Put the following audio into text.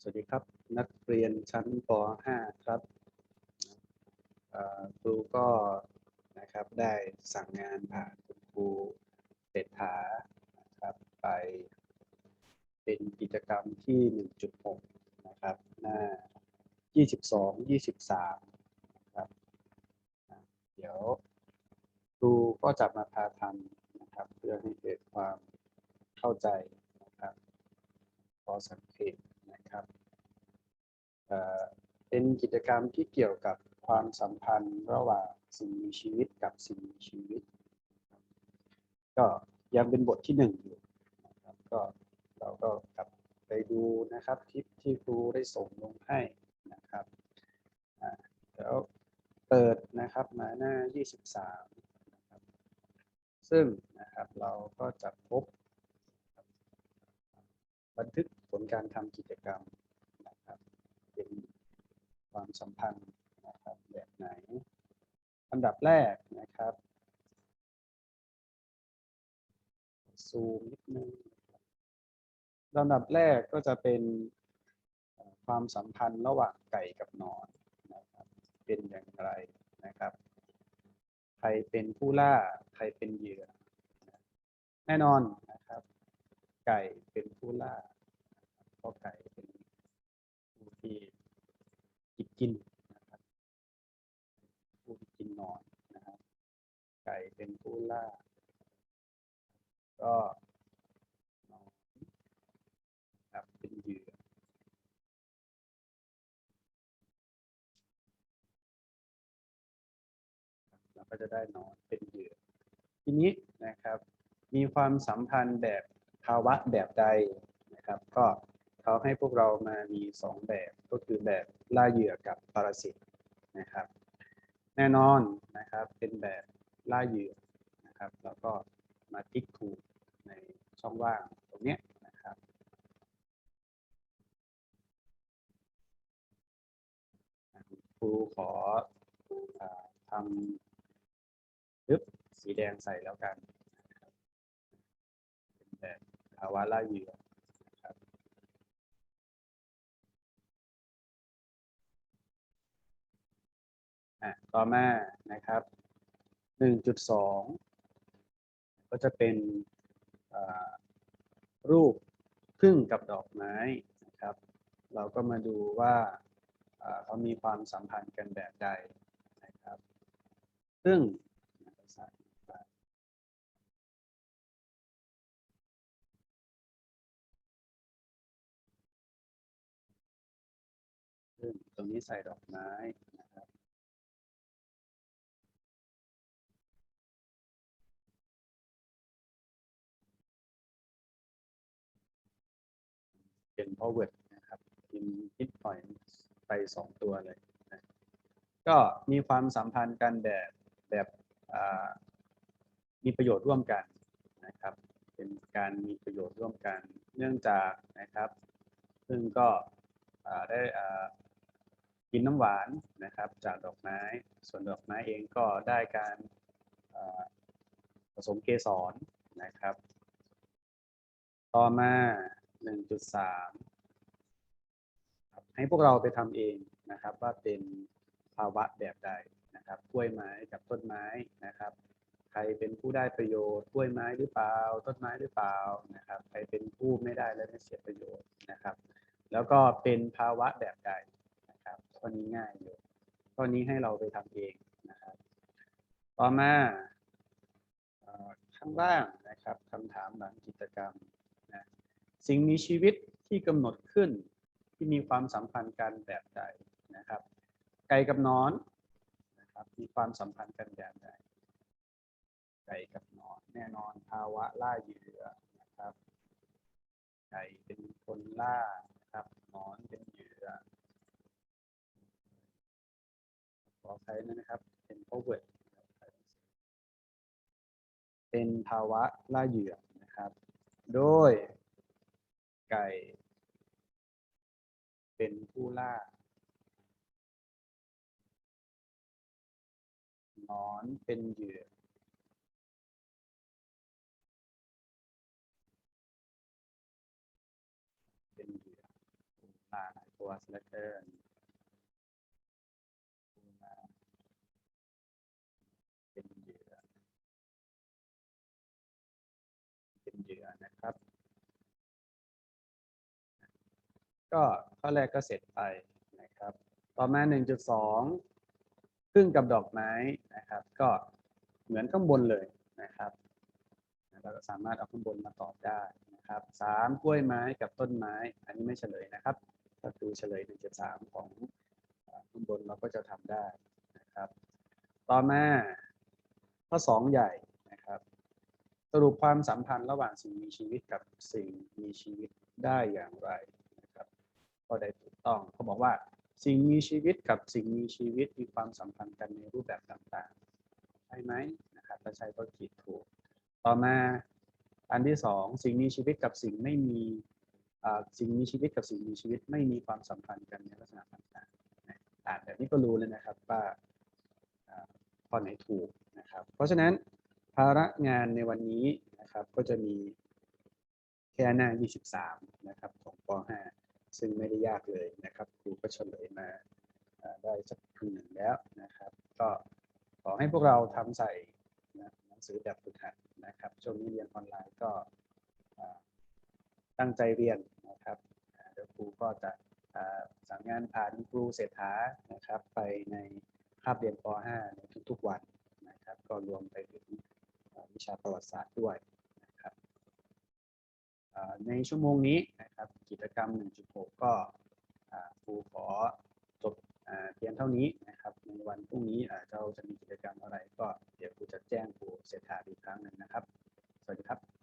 สวัสดีครับ นักเรียนชั้นป .5 ครับครูก็นะครับได้สั่งงานผ่านคุณครูเศรษฐานะครับไปเป็นกิจกรรมที่ 1.6 นะครับ หน้า 22 23 นะครับอะเดี๋ยวครูก็จะมาพาทำนะครับ เพื่อให้เกิดความเข้าใจนะครับพอสังเกต นะครับเอ่อเป็นกิจกรรมที่เกี่ยวกับความสัมพันธ์ระหว่างสิ่งมีชีวิตกับสิ่งมีชีวิต ก็ยังเป็นบทที่หนึ่งอยู่นะครับก็เราก็กลับไปดูนะครับคลิปที่ครูได้ส่งลงให้นะครับแล้วเปิดนะครับมาหน้า 23นะครับซึ่งนะครับเราก็จะพบ บันทึก ผลการทำกิจกรรมนะครับเป็นความสัมพันธ์นะครับแบบไหนอันดับแรกนะครับซูมนิดนึงลำดับแรกก็จะเป็นความสัมพันธ์ระหว่างไก่กับนอนนะครับ เป็นอย่างไรนะครับ ใครเป็นผู้ล่า ใครเป็นเหยื่อ แน่นอนนะครับ ไก่เป็นผู้ล่า พราะไก่เป็นผู้ที่กินกินนะครับผู้ที่กินนอนนะครับ ไก่เป็นผู้ล่า ก็นอนนะครับเป็นเหยื่อเราก็จะได้นอนเป็นเหยื่อทีนี้นะครับ มีความสัมพันธ์แบบภาวะแบบใดนะครับ ก็ เขาให้พวกเรามามีสองแบบก็คือแบบล่าเหยื่อกับปรสิตนะครับ แน่นอนนะครับเป็นแบบล่าเหยื่อนะครับแล้วก็มาติ๊กถูกในช่องว่างตรงนี้นะครับ ครูขออทำปึ๊บสีแดงใส่แล้วกันนะครับเป็นแบบภาวะล่าเหยื่อ อะต่อมานะครับ 1.2 ก็จะเป็นรูปพึ่งกับดอกไม้นะครับ เราก็มาดูว่าเขามีความสัมพันธ์กันแบบใดนะครับ ซึ่งตรงนี้ใส่ดอกไม้ เป็น forward นะครับพิมพ์ hit point ไปสองตัวเลยนะก็มีความสัมพันธ์กันแบบแบบมีประโยชน์ร่วมกันนะครับ เป็นการมีประโยชน์ร่วมกัน เนื่องจากนะครับ ซึ่งก็ได้กินน้ำหวานนะครับจากดอกไม้ ส่วนดอกไม้เองก็ได้การผสมเกสรนะครับ ต่อมา 1.3 ให้พวกเราไปทำเองนะครับ ว่าเป็นภาวะแบบใดนะครับกล้วยไม้กับต้นไม้นะครับ ใครเป็นผู้ได้ประโยชน์กล้วยไม้หรือเปล่า ต้นไม้หรือเปล่านะครับ ใครเป็นผู้ไม่ได้และไม่เสียประโยชน์นะครับ แล้วก็เป็นภาวะแบบใดนะครับข้อนี้ง่ายอยู่ข้อนี้ให้เราไปทำเองนะครับ ต่อมาข้างล่างนะครับคำถามหลังกิจกรรม สิ่งมีชีวิตที่กำหนดขึ้นที่มีความสัมพันธ์กันแบบใดนะครับ ไก่กับนอนนะครับมีความสัมพันธ์กันแบบใดไก่กับนอนแน่นอนภาวะล่าเหยื่อนะครับ ไก่เป็นคนล่านะครับนอนเป็นเหยื่อขอใช้นะครับเป็น forward เป็นภาวะล่าเหยื่อนะครับ โดย ไก่ เป็นผู้ล่าหนอนเป็นเหยื่อ เป็นเหยื่อผู้ล่าหลายตัวเหลือเกินมาเป็นเหยื่อ เป็นเหยื่อนะครับ ก็ข้อแรกก็เสร็จไปนะครับ ต่อมา 1.2 พึ่งกับดอกไม้นะครับ ก็เหมือนข้างบนเลยนะครับเราก็สามารถเอาข้างบนมาตอบได้นะครับสามกล้วยไม้กับต้นไม้ อันนี้ไม่เฉลยนะครับถ้าดูเฉลย 1.3 ของข้างบนเราก็จะทำได้นะครับ ต่อมาข้อสองใหญ่นะครับ สรุปความสัมพันธ์ระหว่างสิ่งมีชีวิตกับสิ่งมีชีวิตได้อย่างไร ก็ได้ถูกต้องเขาบอกว่า สิ่งมีชีวิตกับสิ่งมีชีวิตมีความสัมพันธ์กันในรูปแบบต่างๆใช่ไหมนะครับถ้าใช่ก็ขีดถูก ต่อมาอันที่สองสิ่งมีชีวิตกับสิ่งไม่มีสิ่งมีชีวิตกับสิ่งมีชีวิตไม่มีความสัมพันธ์กันในลักษณะต่างๆอ่านแบบนี้ก็รู้เลยนะครับว่าอ่าข้อไหนถูกนะครับ เพราะฉะนั้นภาระงานในวันนี้นะครับก็จะมีแค่หน้า 23 นะครับของป .5 ซึ่งไม่ได้ยากเลยนะครับ ครูก็เฉลยมาได้สักครึ่งหนึ่งแล้วนะครับ ก็ขอให้พวกเราทำใส่นะหนังสือแบบฝึกหัดนะครับ ช่วงนี้เรียนออนไลน์ก็ตั้งใจเรียนนะครับอ่าเดี๋ยวครูก็จะสั่งงานผ่านครูเศรษฐานะครับ ไปในคาบเรียนป .5 ในทุกๆวันนะครับ ก็รวมไปถึงวิชาประวัติศาสตร์ด้วย ในชั่วโมงนี้นะครับกิจกรรม 1.6 ก็ครูขอจบเพียงเท่านี้นะครับในวันพรุ่งนี้อ่าเราจะมีกิจกรรมอะไรก็เดี๋ยวครูจะแจ้งครูเสร็จหาอีกครั้งหนึ่งนะครับ สวัสดีครับ